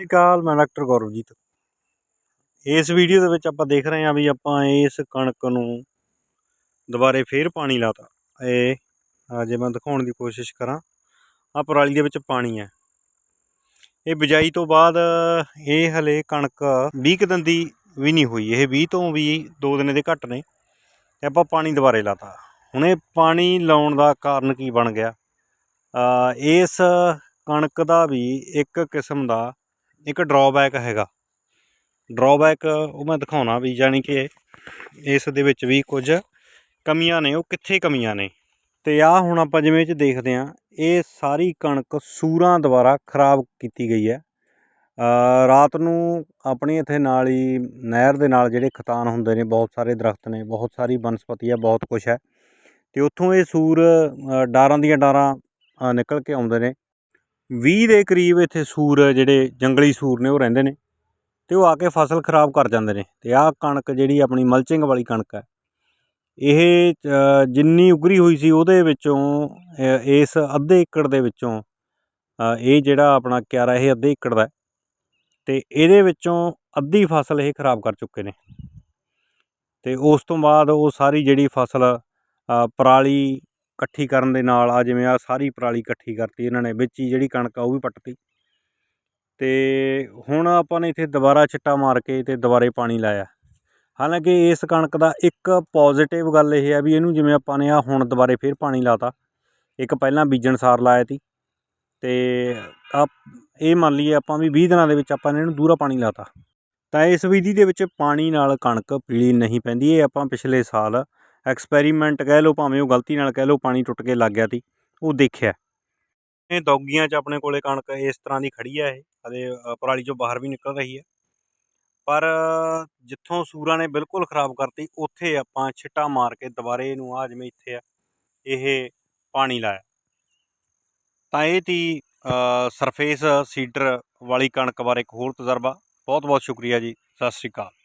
ਸਤਿ ਸ਼੍ਰੀ ਅਕਾਲ, ਮੈਂ ਡਾਕਟਰ ਗੌਰਵਜੀਤ। ਇਸ ਵੀਡੀਓ ਦੇ ਵਿੱਚ ਆਪਾਂ ਦੇਖ ਰਹੇ ਹਾਂ ਵੀ ਆਪਾਂ ਇਸ ਕਣਕ ਨੂੰ ਦੁਬਾਰੇ ਫੇਰ ਪਾਣੀ ਲਾਤਾ। ਇਹ ਜੇ ਮੈਂ ਦਿਖਾਉਣ ਦੀ ਕੋਸ਼ਿਸ਼ ਕਰਾਂ ਆ ਪਰਾਲੀ ਦੇ ਵਿੱਚ ਪਾਣੀ ਹੈ। ਇਹ ਬਿਜਾਈ ਤੋਂ ਬਾਅਦ ਇਹ ਹਲੇ ਕਣਕ 20 ਕੁ ਦਿਨ ਦੀ ਵੀ ਨਹੀਂ ਹੋਈ। ਇਹ 20 ਤੋਂ ਵੀ 2 ਦਿਨ ਦੇ ਘੱਟ ਨੇ ਤੇ ਆਪਾਂ ਪਾਣੀ ਦੁਬਾਰੇ ਲਾਤਾ। ਹੁਣ ਇਹ ਪਾਣੀ ਲਾਉਣ ਦਾ ਕਾਰਨ ਕੀ ਬਣ ਗਿਆ? ਇਸ ਕਣਕ ਦਾ ਵੀ ਇੱਕ ਕਿਸਮ ਦਾ ਇੱਕ ਡਰਾਬੈਕ ਹੈਗਾ। ਡਰਾਬੈਕ ਉਹ ਮੈਂ ਦਿਖਾਉਣਾ ਵੀ ਜਾਨੀ ਕਿ ਇਸ ਦੇ ਵਿੱਚ ਵੀ ਕੁਝ ਕਮੀਆਂ ਨੇ, ਉਹ ਕਿੱਥੇ ਕਮੀਆਂ ਨੇ। ਤੇ ਆ ਹੁਣ ਆਪਾਂ ਜਿਵੇਂ ਇਹ 'ਚ ਦੇਖਦੇ ਆ ਇਹ ਸਾਰੀ ਕਣਕ ਸੂਰਾਂ ਦੁਆਰਾ ਖਰਾਬ ਕੀਤੀ ਗਈ ਹੈ। ਰਾਤ ਨੂੰ ਆਪਣੀ ਇੱਥੇ ਨਾਲ ਹੀ ਨਹਿਰ ਦੇ ਨਾਲ ਜਿਹੜੇ ਖਤਾਨ ਹੁੰਦੇ ਨੇ, ਬਹੁਤ ਸਾਰੇ ਦਰਖਤ ਨੇ, ਬਹੁਤ ਸਾਰੀ ਬਨਸਪਤੀ ਹੈ, ਬਹੁਤ ਕੁਝ ਹੈ। ਤੇ ਉੱਥੋਂ ਇਹ ਸੂਰ ਡਾਰਾਂ ਦੀਆਂ ਡਾਰਾਂ ਨਿਕਲ ਕੇ ਆਉਂਦੇ ਨੇ। 20 ਦੇ ਕਰੀਬ ਇੱਥੇ ਸੂਰ, ਜਿਹੜੇ ਜੰਗਲੀ ਸੂਰ ਨੇ, ਉਹ ਰਹਿੰਦੇ ਨੇ ਤੇ ਉਹ ਆ ਕੇ ਫਸਲ ਖਰਾਬ ਕਰ ਜਾਂਦੇ ਨੇ ਤੇ ਆਹ ਕਣਕ ਜਿਹੜੀ ਆਪਣੀ ਮਲਚਿੰਗ ਵਾਲੀ ਕਣਕ ਹੈ, ਇਹ ਜਿੰਨੀ ਉਗਰੀ ਹੋਈ ਸੀ ਉਹਦੇ ਵਿੱਚੋਂ ਇਸ ਅੱਧੇ ਏਕੜ ਦੇ ਵਿੱਚੋਂ ਇਹ ਜਿਹੜਾ ਆਪਣਾ ਕਿਆਰਾ, ਇਹ ਅੱਧੇ ਏਕੜ ਦਾ ਹੈ ਤੇ ਇਹਦੇ ਵਿੱਚੋਂ ਅੱਧੀ ਫਸਲ ਇਹ ਖਰਾਬ ਕਰ ਚੁੱਕੇ ਨੇ ਤੇ ਉਸ ਤੋਂ ਬਾਅਦ ਉਹ ਸਾਰੀ ਜਿਹੜੀ ਫਸਲ ਪਰਾਲੀ ਇਕੱਠੀ ਕਰਨ ਦੇ ਨਾਲ ਆ ਜਿਵੇਂ ਆ ਸਾਰੀ ਪਰਾਲੀ ਇਕੱਠੀ ਕਰਤੀ ਇਹਨਾਂ ਨੇ, ਵਿੱਚ ਹੀ ਜਿਹੜੀ ਕਣਕ ਆ ਉਹ ਵੀ ਪੱਟਤੀ। ਤੇ ਹੁਣ ਆਪਾਂ ਨੇ ਇੱਥੇ ਦੁਬਾਰਾ ਛਿੱਟਾ ਮਾਰ ਕੇ ਤੇ ਦੁਬਾਰੇ ਪਾਣੀ ਲਾਇਆ। ਹਾਲਾਂਕਿ ਇਸ ਕਣਕ ਦਾ ਇੱਕ ਪੋਜ਼ਿਟਿਵ ਗੱਲ ਇਹ ਹੈ ਵੀ ਇਹਨੂੰ ਜਿਵੇਂ ਆਪਾਂ ਨੇ ਆ ਹੁਣ ਦੁਬਾਰੇ ਫੇਰ ਪਾਣੀ ਲਾਤਾ। ਇੱਕ ਪਹਿਲਾਂ ਬੀਜਣ ਸਾਰ ਲਾਇਆ ਤੀ। ਤੇ ਆ ਇਹ ਮੰਨ ਲਈਏ ਆਪਾਂ ਵੀ 20 ਦਿਨਾਂ ਦੇ ਵਿੱਚ ਆਪਾਂ ਨੇ ਇਹਨੂੰ ਦੂਰਾ ਪਾਣੀ ਲਾਤਾ। ਤਾਂ ਇਸ ਵਿਧੀ ਦੇ ਵਿੱਚ ਪਾਣੀ ਨਾਲ ਕਣਕ ਪੀਲੀ ਨਹੀਂ ਪੈਂਦੀ। ਇਹ ਆਪਾਂ ਪਿਛਲੇ ਸਾਲ ਐਕਸਪੈਰੀਮੈਂਟ ਕਹਿ ਲਓ ਭਾਵੇਂ ਉਹ ਗਲਤੀ ਨਾਲ ਕਹਿ ਲਓ ਪਾਣੀ ਟੁੱਟ ਕੇ ਲੱਗ ਗਿਆ ਤੀ ਉਹ ਦੇਖਿਆ। ਇਹ ਦੌਗੀਆਂ 'ਚ ਆਪਣੇ ਕੋਲੇ ਕਣਕ ਇਸ ਤਰ੍ਹਾਂ ਦੀ ਖੜੀ ਹੈ ਇਹ, ਹਲੇ ਪਰਾਲੀ 'ਚੋਂ ਬਾਹਰ ਵੀ ਨਿਕਲ ਰਹੀ ਹੈ ਪਰ, ਜਿੱਥੋਂ ਸੂਰਾਂ ਨੇ ਬਿਲਕੁਲ ਖਰਾਬ ਕਰਤੀ, ਉੱਥੇ ਆਪਾਂ ਛਿੱਟਾ ਮਾਰ ਕੇ ਦੁਬਾਰੇ ਇਹਨੂੰ ਆ ਜਿਵੇਂ ਇੱਥੇ ਆ, ਇਹ ਪਾਣੀ ਲਾਇਆ। ਤਾਂ ਇਹ ਤੀ ਸਰਫੇਸ ਸੀਡਰ ਵਾਲੀ ਕਣਕ ਬਾਰੇ ਇੱਕ ਹੋਰ ਤਜਰਬਾ। ਬਹੁਤ ਬਹੁਤ ਸ਼ੁਕਰੀਆ ਜੀ। ਸਤਿ ਸ਼੍ਰੀ ਅਕਾਲ।